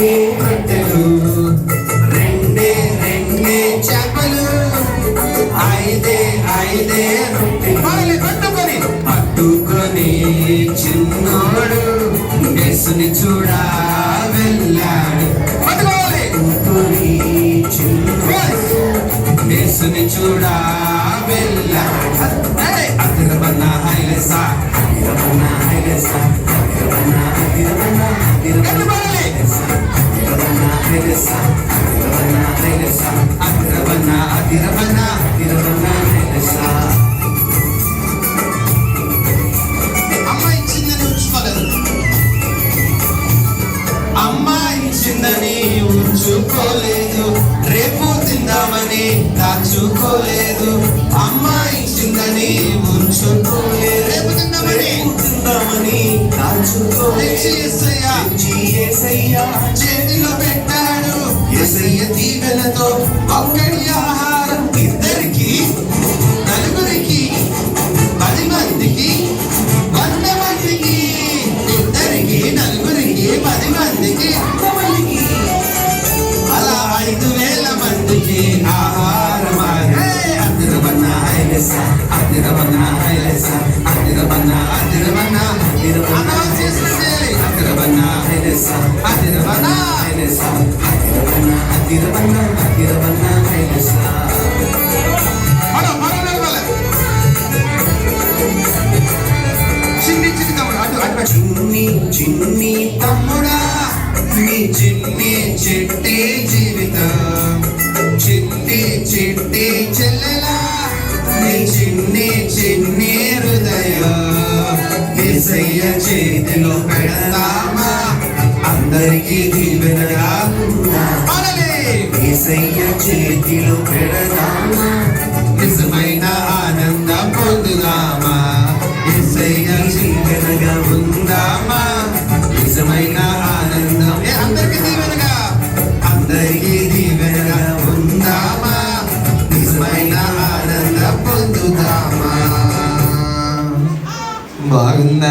ఐదే రొట్టెలు రెండే రెండే చేపలు. ఐదే ఐదే రొట్టెలు పట్టుకొని. పట్టుకొని చిన్నోడు యేసుని చూడా వెళ్ళాడు. పట్టుకోవాలి. పట్టుకొని చిన్నోడు యేసుని చూడా వెళ్ళాడు. ఏయ్! బన్నా హైలెసా హైలెసా అమ్మ ఉంచుకోలేదు రేపు తిందామని దాచుకోలేదు. అమ్మాయి చిందని ఉంచుకోలేదు. చేతిలో పెట్టాడు ఎసయ్య దీవెలతో ఒక్కడి ఆహారం ఇద్దరికి నలుగురికి పది మందికి వంద మందికి ఇద్దరికి నలుగురికి పది మందికి అలా ఐదు వేల మందికి ఆహారం అదిరవన్న హైలెస అదిరవన్న హైలెస అదిరవన్న చిన్ని చిన్ని తమ్ముడా నీ చిన్ని చిట్టి జీవితం. చిట్టి చిట్టి చెల్లెలా నీ చిన్ని చిన్ని హృదయ. చేతిలో పెడతామా? అందరికీ దీవెనగా ఏసయ్య చేతిలో పెడదామా? నిజమైన ఆనందం పొందుదామా? ఏసయ్య దీవెనగా ఉందామా? నిజమైన ఆనందం అందరికీ దీవెనగా! అందరికీ దీవెనగా ఉందామా? నిజమైన ఆనందం పొందుదామా? బాగుందా?